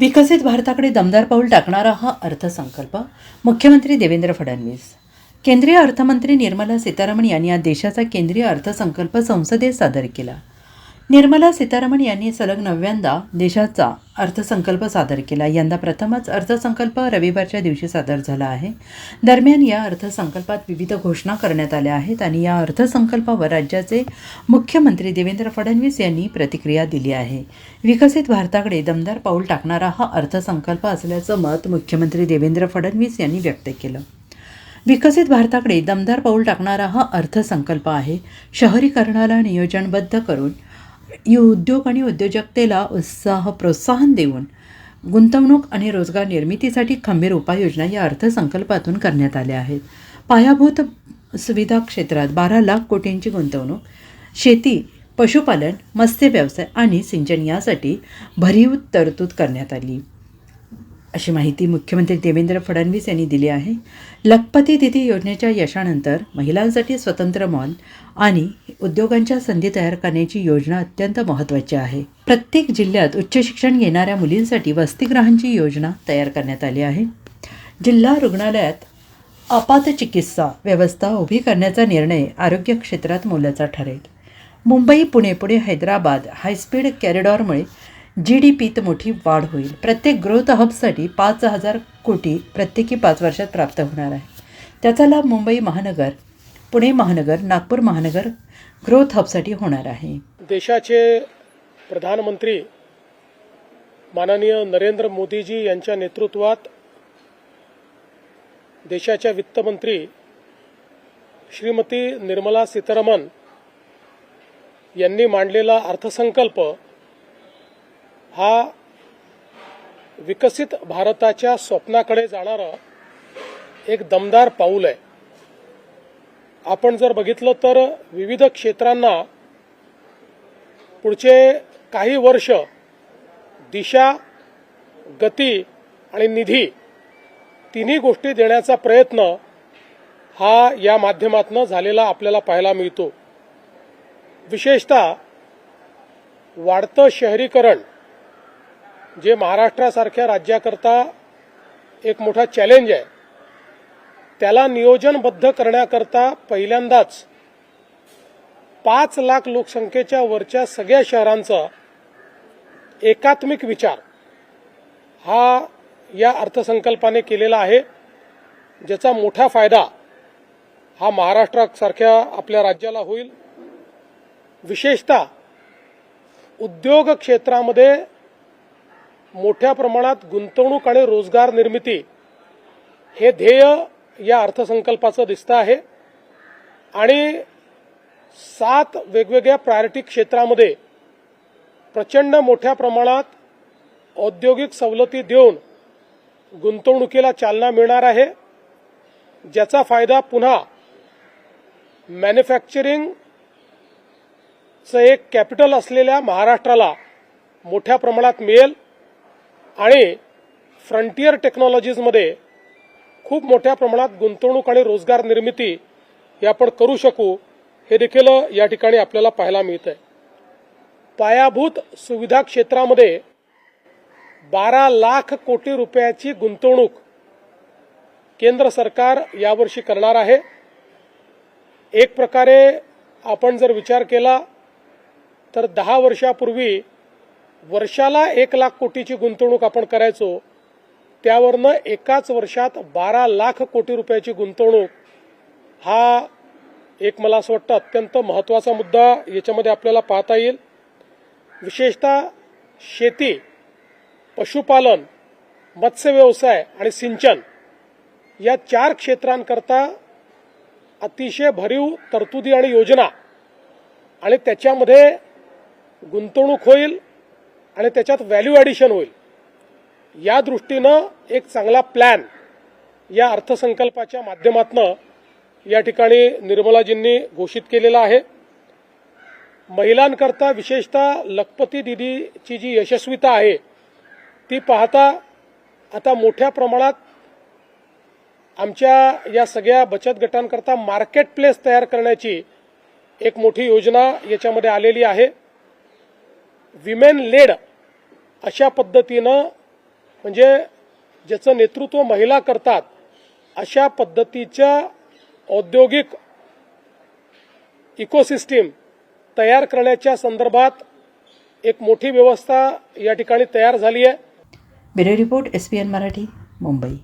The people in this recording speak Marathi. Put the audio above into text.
विकसित भारताकडे दमदार पाऊल टाकणारा हा अर्थसंकल्प मुख्यमंत्री देवेंद्र फडणवीस. केंद्रीय अर्थमंत्री निर्मला सीतारामन यांनी आज देशाचा केंद्रीय अर्थसंकल्प संसदेत सादर केला. निर्मला सीतारामन यांनी सलग नव्यांदा देशाचा अर्थसंकल्प सादर केला. यंदा प्रथमच अर्थसंकल्प रविवारच्या दिवशी सादर झाला आहे. दरम्यान या अर्थसंकल्पात विविध घोषणा करण्यात आल्या आहेत आणि या अर्थसंकल्पावर राज्याचे मुख्यमंत्री देवेंद्र फडणवीस यांनी प्रतिक्रिया दिली आहे. विकसित भारताकडे दमदार पाऊल टाकणारा हा अर्थसंकल्प असल्याचं मत मुख्यमंत्री देवेंद्र फडणवीस यांनी व्यक्त केलं. विकसित भारताकडे दमदार पाऊल टाकणारा हा अर्थसंकल्प आहे. शहरीकरणाला नियोजनबद्ध करून उद्योग आणि उद्योजकतेला उत्साह प्रोत्साहन देऊन गुंतवणूक आणि रोजगार निर्मितीसाठी खंबीर उपाययोजना या अर्थसंकल्पातून करण्यात आल्या आहेत. पायाभूत सुविधा क्षेत्रात बारा लाख कोटींची गुंतवणूक शेती पशुपालन मत्स्य व्यवसाय आणि सिंचन यासाठी भरीव तरतूद करण्यात आली. अशी माहिती मुख्यमंत्री देवेंद्र फडणवीस यांनी दिली आहे. लखपती दिदी योजनेच्या यशानंतर महिलांसाठी स्वतंत्र मॉल आणि उद्योगांच्या संधी तयार करण्याची योजना अत्यंत महत्त्वाची आहे. प्रत्येक जिल्ह्यात उच्च शिक्षण घेणाऱ्या मुलींसाठी वसतिगृहांची योजना तयार करण्यात आली आहे. जिल्हा रुग्णालयात आपात चिकित्सा व्यवस्था उभी करण्याचा निर्णय आरोग्य क्षेत्रात मोलाचा ठरेल. मुंबई पुणे पुणे हैदराबाद हायस्पीड कॅरिडॉरमुळे जी डी पीत मोठी वाढ होईल. प्रत्येक ग्रोथ हबसाठी पाच हजार कोटी प्रत्येकी पाच वर्षात प्राप्त होणार आहे. त्याचा लाभ मुंबई महानगर पुणे महानगर नागपूर महानगर ग्रोथ हबसाठी होणार आहे. देशाचे प्रधानमंत्री माननीय नरेंद्र मोदीजी यांच्या नेतृत्वात देशाच्या वित्तमंत्री श्रीमती निर्मला सीतारामन यांनी मांडलेला अर्थसंकल्प हा विकसित भारताच्या स्वप्नाकडे जाणारं एक दमदार पाऊल आहे. आपण जर बघितलं तर विविध क्षेत्रांना पुढचे काही वर्ष दिशा गती आणि निधी तिन्ही गोष्टी देण्याचा प्रयत्न हा या माध्यमातून झालेला आपल्याला पाहायला मिळतो. विशेषतः वाढतं शहरीकरण जे महाराष्ट्रासारख्या राज्याकरता एक मोठा चॅलेंज आहे त्याला नियोजनबद्ध करण्याकरता पहिल्यांदाच पाच लाख लोकसंख्येच्या वरच्या सगळ्या शहरांचा एकात्मिक विचार हा या अर्थसंकल्पाने केलेला आहे ज्याचा मोठा फायदा हा महाराष्ट्रासारख्या आपल्या राज्याला होईल. विशेषतः उद्योग क्षेत्रामध्ये मोठ्या प्रमाणात गुंतवणूक आणि रोजगार निर्मिती हे ध्येय या अर्थसंकल्पाचं दिसतं आहे. आणि सात वेगवेगळ्या प्रायोरिटी क्षेत्रामध्ये प्रचंड मोठ्या प्रमाणात औद्योगिक सवलती देऊन गुंतवणुकीला चालना मिळणार आहे. ज्याचा फायदा पुन्हा मॅन्युफॅक्चरिंगचं एक कॅपिटल असलेल्या महाराष्ट्राला मोठ्या प्रमाणात मिळेल. आणि फ्रंटियर टेक्नॉलॉजीजमध्ये खूप मोठ्या प्रमाणात गुंतवणूक आणि रोजगार निर्मिती हे आपण करू शकू हे देखील या ठिकाणी आपल्याला पाहायला मिळत आहे पायाभूत सुविधा क्षेत्रामध्ये बारा लाख कोटी रुपयाची गुंतवणूक केंद्र सरकार यावर्षी करणार आहे. एक प्रकारे आपण जर विचार केला तर दहा वर्षापूर्वी वर्षाला एक लाख कोटीची गुंतवणूक आपण करायचो त्यावरनं एकाच वर्षात बारा लाख कोटी रुपयाची गुंतवणूक हा एक मला असं वाटतं अत्यंत महत्त्वाचा मुद्दा याच्यामध्ये आपल्याला पाहता येईल. विशेषतः शेती पशुपालन मत्स्य व्यवसाय आणि सिंचन या चार क्षेत्रांकरता अतिशय भरीव तरतुदी आणि योजना आणि त्याच्यामध्ये गुंतवणूक होईल. आणि त्याच्यात व्हॅल्यू ॲडिशन होईल. या दृष्टीनं एक चांगला प्लॅन या अर्थसंकल्पाच्या माध्यमातनं या ठिकाणी निर्मलाजींनी घोषित केलेला आहे. महिलांकरता विशेषतः लखपती दिदीची जी यशस्वीता आहे ती पाहता आता मोठ्या प्रमाणात आमच्या या सगळ्या बचत गटांकरता मार्केट प्लेस तयार करण्याची एक मोठी योजना याच्यामध्ये आलेली आहे. विमेन लेड अशा पद्धतीनं म्हणजे ज्याचं नेतृत्व महिला करतात अशा पद्धतीच्या औद्योगिक इकोसिस्टीम तयार करण्याच्या संदर्भात एक मोठी व्यवस्था या ठिकाणी तयार झाली आहे. Bureau report S P N Marathi Mumbai.